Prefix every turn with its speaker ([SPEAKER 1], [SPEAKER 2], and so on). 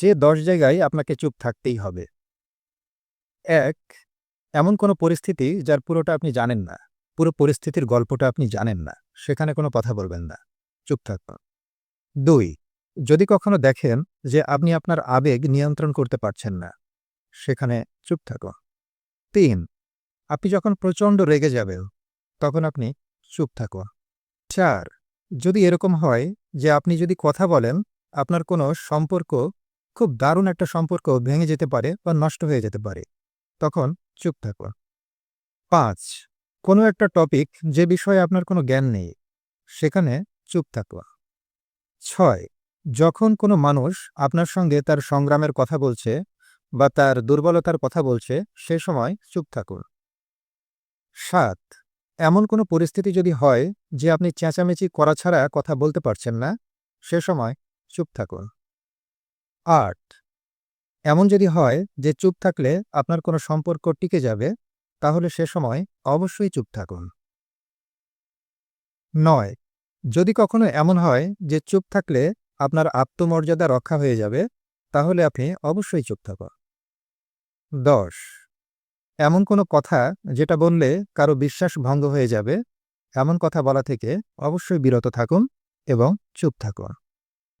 [SPEAKER 1] যে দশ জায়গায় আপনাকে চুপ থাকতেই হবে। এক, এমন কোনো পরিস্থিতি যার পুরোটা আপনি জানেন না। পুরো পরিস্থিতির গল্পটা আপনি জানেন না। সেখানে কোনো কথা বলবেন না। চুপ থাকুন। দুই, যদি কখনো দেখেন যে আপনি আপনার আবেগ নিয়ন্ত্রণ করতে পারছেন না, সেখানে চুপ থাকুন। তিন, আপনি যখন প্রচণ্ড রেগে যাবেন তখন আপনি চুপ থাকুন। চার, যদি এরকম হয় যে আপনি যদি কথা বলেন, আপনার কোনো সম্পর্ক খুব দারুণ একটা সম্পর্ক ভেঙে যেতে পারে বা নষ্ট হয়ে যেতে পারে। তখন চুপ থাকুন। পাঁচ, কোনো একটা টপিক যে বিষয়ে আপনার কোনো জ্ঞান নেই, সেখানে চুপ থাকুন। ছয়, যখন কোনো মানুষ আপনার সঙ্গে তার সংগ্রামের কথা বলছে বা তার দুর্বলতার কথা বলছে, সে সময় চুপ থাকুন। সাত, এমন কোনো পরিস্থিতি যদি হয় যে আপনি চেঁচামেচি করা ছাড়া কথা বলতে পারছেন না, সে সময় চুপ থাকুন। আট এমন যদি হয় যে চুপ থাকলে আপনার কোনো সম্পর্ক টিকে যাবে, তাহলে সে সময় অবশ্যই চুপ থাকুন। নয়। যদি কখনো এমন হয় যে চুপ থাকলে আপনার আত্মমর্যাদা রক্ষা হয়ে যাবে, তাহলে আপনি অবশ্যই চুপ থাকুন। দশ। এমন কোনো কথা যেটা বললে কারও বিশ্বাস ভঙ্গ হয়ে যাবে, এমন কথা বলা থেকে অবশ্যই বিরত থাকুন এবং চুপ থাকুন।